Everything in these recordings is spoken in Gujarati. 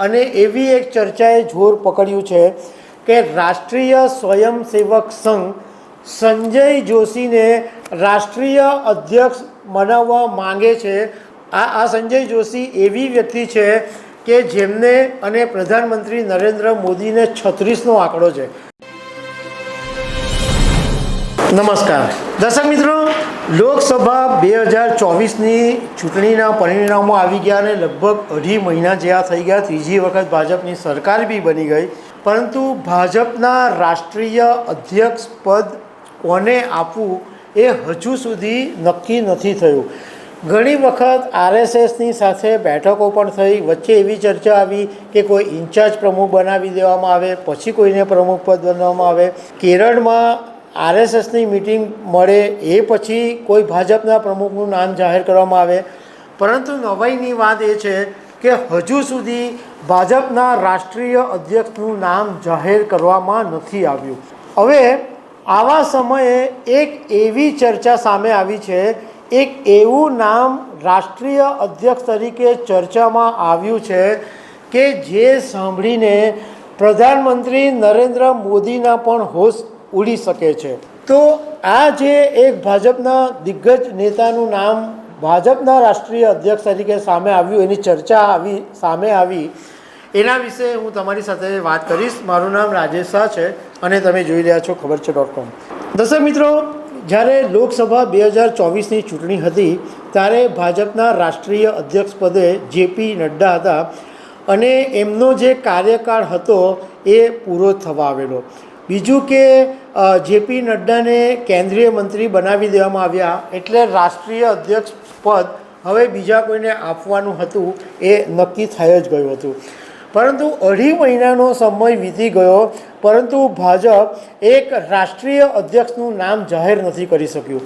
અને એવી એક ચર્ચાએ જોર પકડ્યું છે કે રાષ્ટ્રીય સ્વયંસેવક સંઘ સંજય જોશીને રાષ્ટ્રીય અધ્યક્ષ બનાવવા માંગે છે. આ આ સંજય જોશી એવી વ્યક્તિ છે કે જેમને અને પ્રધાનમંત્રી નરેન્દ્ર મોદીને છત્રીસનો આંકડો છે. નમસ્કાર. દર્શક મિત્રો, લોકસભા બે હજાર ચોવીસની ચૂંટણીના પરિણામો આવી ગયા અને લગભગ અઢી મહિના જેવા થઈ ગયા. ત્રીજી વખત ભાજપની સરકાર બી બની ગઈ. પરંતુ ભાજપના રાષ્ટ્રીય અધ્યક્ષ પદ કોને આપવું એ હજુ સુધી નક્કી નથી થયું. ઘણી વખત આરએસએસની સાથે બેઠકો પણ થઈ. વચ્ચે એવી ચર્ચા આવી કે કોઈ ઇન્ચાર્જ પ્રમુખ બનાવી દેવામાં આવે, પછી કોઈને પ્રમુખ પદ બનાવવામાં આવે. કેરળમાં આરએસએસની મિટિંગ મળે એ પછી કોઈ ભાજપના પ્રમુખનું નામ જાહેર કરવામાં આવે. પરંતુ નવાઈની વાત એ છે કે હજુ સુધી ભાજપના રાષ્ટ્રીય અધ્યક્ષનું નામ જાહેર કરવામાં નથી આવ્યું. હવે આવા સમયે એક એવી ચર્ચા સામે આવી છે, એક એવું નામ રાષ્ટ્રીય અધ્યક્ષ તરીકે ચર્ચામાં આવ્યું છે કે જે સાંભળીને પ્રધાનમંત્રી નરેન્દ્ર મોદીના પણ હોશ ઉડી શકે છે. તો આ જે એક ભાજપના દિગ્ગજ નેતાનું નામ ભાજપના રાષ્ટ્રીય અધ્યક્ષ તરીકે સામે આવ્યું, એની ચર્ચા આવી, સામે આવી, એના વિશે હું તમારી સાથે વાત કરીશ. મારું નામ રાજેશ શાહ છે અને તમે જોઈ રહ્યા છો ખબર છે ડોટ કોમ દર્શક મિત્રો, જ્યારે લોકસભા બે હજાર ચોવીસની ચૂંટણી હતી, ત્યારે ભાજપના રાષ્ટ્રીય અધ્યક્ષ પદે જેપી નડ્ડા હતા અને એમનો જે કાર્યકાળ હતો એ પૂરો થવા આવેલો. બીજું કે જેપી નડ્ડાને કેન્દ્રીય મંત્રી બનાવી દેવામાં આવ્યા એટલે રાષ્ટ્રીય અધ્યક્ષ પદ હવે બીજા કોઈને આપવાનું હતું એ નક્કી થઈ જ ગયું હતું. પરંતુ અઢી મહિનાનો સમય વીતી ગયો, પરંતુ ભાજપ એક રાષ્ટ્રીય અધ્યક્ષનું નામ જાહેર નથી કરી શક્યું.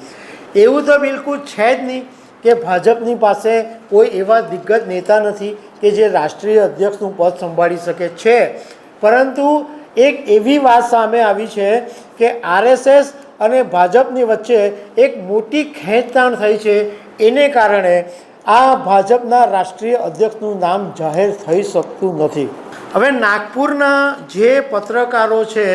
એવું તો બિલકુલ છે જ નહીં કે ભાજપની પાસે કોઈ એવા દિગ્ગજ નેતા નથી કે જે રાષ્ટ્રીય અધ્યક્ષનું પદ સંભાળી શકે છે. પરંતુ એક એવી વાત સામે આવી છે કે આરએસએસ અને ભાજપની વચ્ચે એક મોટી ખેંચતાણ થઈ છે. એને કારણે આ ભાજપના રાષ્ટ્રીય અધ્યક્ષનું નામ જાહેર થઈ શકતું નથી. હવે નાગપુરના જે પત્રકારો છે,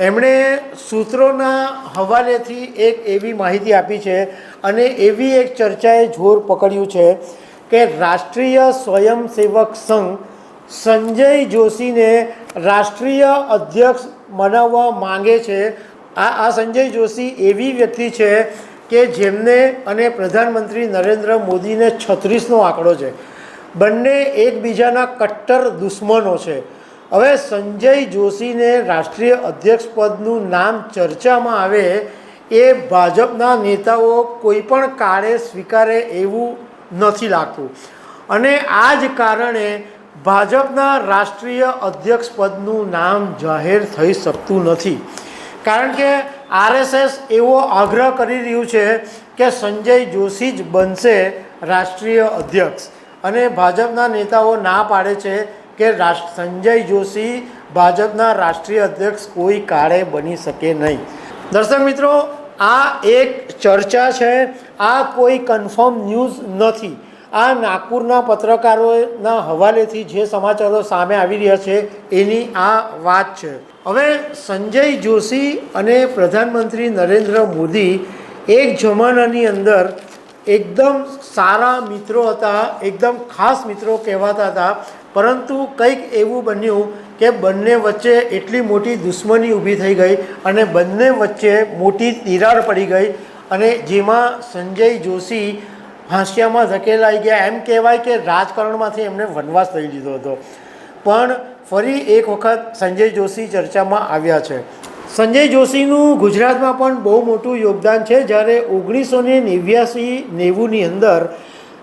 એમણે સૂત્રોના હવાલેથી એક એવી માહિતી આપી છે અને એવી એક ચર્ચાએ જોર પકડ્યું છે કે રાષ્ટ્રીય સ્વયંસેવક સંઘ સંજય જોશીને રાષ્ટ્રીય અધ્યક્ષ બનાવવા માંગે છે. આ આ સંજય જોશી એવી વ્યક્તિ છે કે જેમને અને પ્રધાનમંત્રી નરેન્દ્ર મોદીને છત્રીસનો આંકડો છે. બંને એકબીજાના કટ્ટર દુશ્મનો છે. હવે સંજય જોશીને રાષ્ટ્રીય અધ્યક્ષ પદનું નામ ચર્ચામાં આવે એ ભાજપના નેતાઓ કોઈ પણ કાળે સ્વીકારે એવું નથી લાગતું. અને આ જ કારણે ભાજપના રાષ્ટ્રીય અધ્યક્ષ પદનું નામ જાહેર થઈ શકતું નથી. કારણ કે આરએસએસ એવો આગ્રહ કરી રહ્યું છે કે સંજય જોશી જ બનશે રાષ્ટ્રીય અધ્યક્ષ. અને ભાજપના નેતાઓ ના પાડે છે કે સંજય જોશી ભાજપના રાષ્ટ્રીય અધ્યક્ષ કોઈ કાળે બની શકે નહીં. દર્શક મિત્રો, આ એક ચર્ચા છે. આ કોઈ કન્ફર્મ ન્યૂઝ નથી. આ નાગપુરના પત્રકારોના હવાલેથી જે સમાચારો સામે આવી રહ્યા છે, એની આ વાત છે. હવે સંજય જોશી અને પ્રધાનમંત્રી નરેન્દ્ર મોદી એક જમાનાની અંદર એકદમ સારા મિત્રો હતા, એકદમ ખાસ મિત્રો કહેવાતા હતા, પરંતુ કંઈક એવું બન્યું કે બંને વચ્ચે એટલી મોટી દુશ્મની ઊભી થઈ ગઈ અને બંને વચ્ચે મોટી તિરાડ પડી ગઈ અને જેમાં સંજય જોશી હાંસિયામાં ધકેલાઈ ગયા. એમ કહેવાય કે રાજકારણમાંથી એમને વનવાસ થઈ લીધો હતો. પણ ફરી એક વખત સંજય જોશી ચર્ચામાં આવ્યા છે. સંજય જોશીનું ગુજરાતમાં પણ બહુ મોટું યોગદાન છે. જ્યારે ઓગણીસો ને નેવ્યાસી નેવુંની અંદર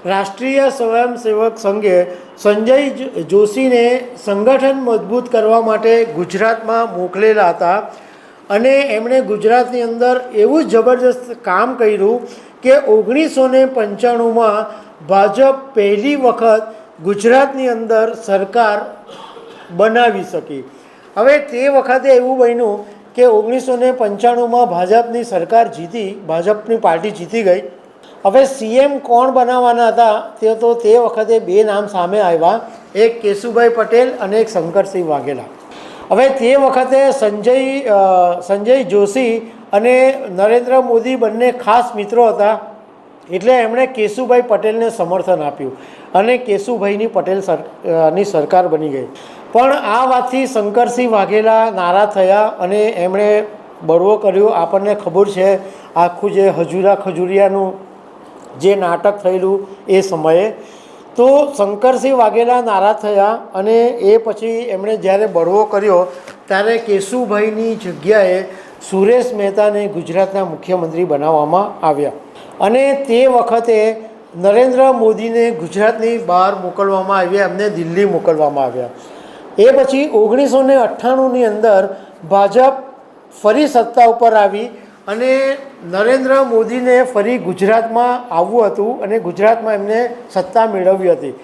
રાષ્ટ્રીય સ્વયંસેવક સંઘે સંજય જોશીને સંગઠન મજબૂત કરવા માટે ગુજરાતમાં મોકલેલા હતા. અને એમણે ગુજરાતની અંદર એવું જબરજસ્ત કામ કર્યું કે ઓગણીસો ને પંચાણુંમાં ભાજપ પહેલી વખત ગુજરાતની અંદર સરકાર બનાવી શકી. હવે તે વખતે એવું બન્યું કે ઓગણીસો ને પંચાણુંમાં ભાજપની સરકાર જીતી, ભાજપની પાર્ટી જીતી ગઈ. હવે સીએમ કોણ બનાવવાના હતા તે તો તે વખતે બે નામ સામે આવ્યા, એક કેશુભાઈ પટેલ અને એક શંકરસિંહ વાઘેલા. હવે તે વખતે સંજય સંજય જોશી અને નરેન્દ્ર મોદી બંને ખાસ મિત્રો હતા, એટલે એમણે કેશુભાઈ પટેલને સમર્થન આપ્યું અને કેશુભાઈની પટેલની સરકાર બની ગઈ. પણ આ વાતથી શંકરસિંહ વાઘેલા નારાજ થયા અને એમણે બળવો કર્યો. આપણને ખબર છે, આખું જે હજુરા ખજુરિયાનું જે નાટક થયેલું એ સમયે. તો શંકરસિંહ વાઘેલા નારાજ થયા અને એ પછી એમણે જ્યારે બળવો કર્યો, ત્યારે કેશુભાઈની જગ્યાએ સુરેશ મહેતાને ગુજરાતના મુખ્યમંત્રી બનાવવામાં આવ્યા. અને તે વખતે નરેન્દ્ર મોદીને ગુજરાતની બહાર મોકલવામાં આવ્યા, એમને દિલ્હી મોકલવામાં આવ્યા. એ પછી ઓગણીસો ને અઠ્ઠાણુંની અંદર ભાજપ ફરી સત્તા ઉપર આવી અને નરેન્દ્ર મોદીને ફરી ગુજરાતમાં આવવું હતું અને ગુજરાતમાં એમને સત્તા મેળવી હતી.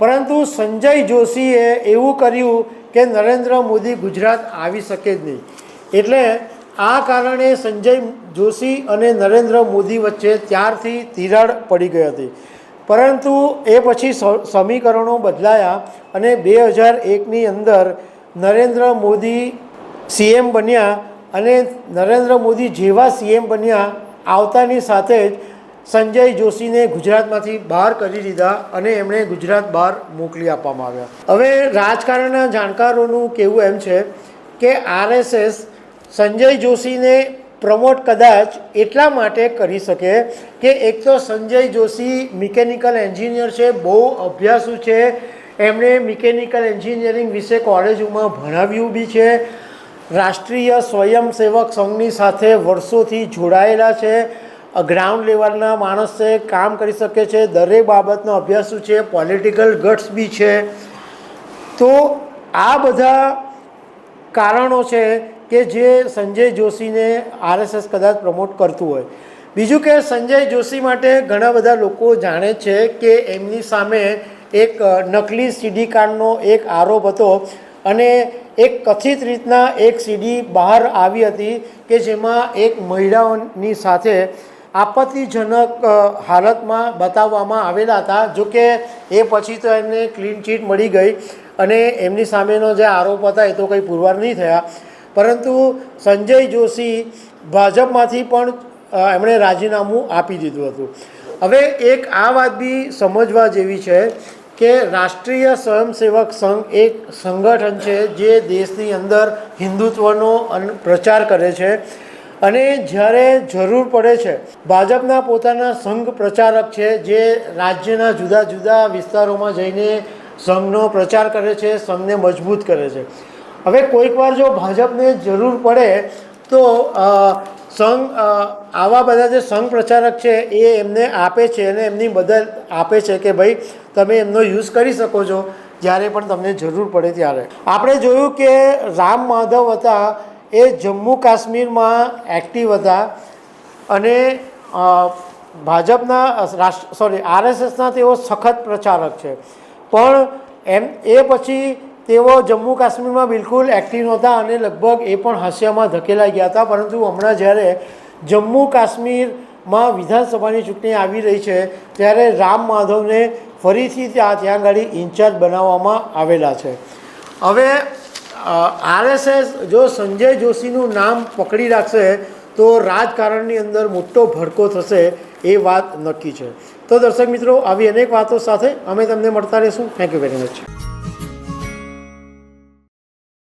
પરંતુ સંજય જોશીએ એવું કર્યું કે નરેન્દ્ર મોદી ગુજરાત આવી શકે જ નહીં. એટલે આ કારણે સંજય જોશી અને નરેન્દ્ર મોદી વચ્ચે ત્યારથી તિરાડ પડી ગઈ હતી. પરંતુ એ પછી સમીકરણો બદલાયા અને બે હજાર એકની અંદર નરેન્દ્ર મોદી સીએમ બન્યા અને નરેન્દ્ર મોદી જેવા સીએમ બન્યા આવતાની સાથે જ સંજય જોશીને ગુજરાતમાંથી બહાર કરી દીધા અને એમણે ગુજરાત બહાર મોકલી આપવામાં આવ્યા. હવે રાજકારણના જાણકારોનું કહેવું એમ છે કે આરએસએસ સંજય જોશીને પ્રમોટ કદાચ એટલા માટે કરી શકે કે એક તો સંજય જોશી મિકેનિકલ એન્જિનિયર છે, બહુ અભ્યાસુ છે. એમણે મિકેનિકલ એન્જિનિયરિંગ વિશે કોલેજોમાં ભણાવ્યું બી છે. રાષ્ટ્રીય સ્વયંસેવક સંઘની સાથે વર્ષોથી જોડાયેલા છે. ગ્રાઉન્ડ લેવલના માણસ છે કામ કરી શકે છે. દરેક બાબતનો અભ્યાસુ છે. પોલિટિકલ ગટ્સ બી છે. તો આ બધા કારણો છે કે જે સંજય જોશીને આરએસએસ કદાચ પ્રમોટ કરતું હોય. બીજું કે સંજય જોશી માટે ઘણા બધા લોકો જાણે છે કે એમની સામે એક નકલી સીડી કાર્ડનો એક આરોપ હતો અને એક કથિત રીતના એક સીડી બહાર આવી હતી કે જેમાં એક મહિલાઓની સાથે આપત્તિજનક હાલતમાં બતાવવામાં આવેલા હતા. જોકે એ પછી તો એમને ક્લીન ચીટ મળી ગઈ અને એમની સામેનો જે આરોપ હતા એ તો કંઈ પુરવાર નહીં થયા. પરંતુ સંજય જોશી ભાજપમાંથી પણ એમણે રાજીનામું આપી દીધું હતું. હવે એક આ વાત બી સમજવા જેવી છે કે રાષ્ટ્રીય સ્વયંસેવક સંઘ એક સંગઠન છે જે દેશની અંદર હિન્દુત્વનો પ્રચાર કરે છે અને જ્યારે જરૂર પડે છે, ભાજપના પોતાના સંઘ પ્રચારક છે જે રાજ્યના જુદા જુદા વિસ્તારોમાં જઈને સંઘનો પ્રચાર કરે છે, સંઘને મજબૂત કરે છે. હવે કોઈક વાર જો ભાજપને જરૂર પડે તો સંઘ આવા બધા જે સંઘ પ્રચારક છે એ એમને આપે છે અને એમની મદદ આપે છે કે ભાઈ તમે એમનો યુઝ કરી શકો છો જ્યારે પણ તમને જરૂર પડે ત્યારે. આપણે જોયું કે રામ માધવ હતા, એ જમ્મુ કાશ્મીરમાં એક્ટિવ હતા અને ભાજપના, રાષ્ટ્ર સોરી આરએસએસના તેઓ સખત પ્રચારક છે. પણ એમ, એ પછી તેઓ જમ્મુ કાશ્મીરમાં બિલકુલ એક્ટિવ નહોતા અને લગભગ એ પણ હાસ્યામાં ધકેલાઈ ગયા હતા. પરંતુ હમણાં જ્યારે જમ્મુ કાશ્મીરમાં વિધાનસભાની ચૂંટણી આવી રહી છે, ત્યારે રામ માધવને ફરીથી ત્યાં ત્યાં આગળ ઇન્ચાર્જ બનાવવામાં આવેલા છે. હવે આરએસએસ જો સંજય જોશીનું નામ પકડી રાખશે, તો રાજકારણની અંદર મોટો ભડકો થશે એ વાત નક્કી છે. તો દર્શક મિત્રો, આવી અનેક વાતો સાથે અમે તમને મળતા રહીશું. Thank you very much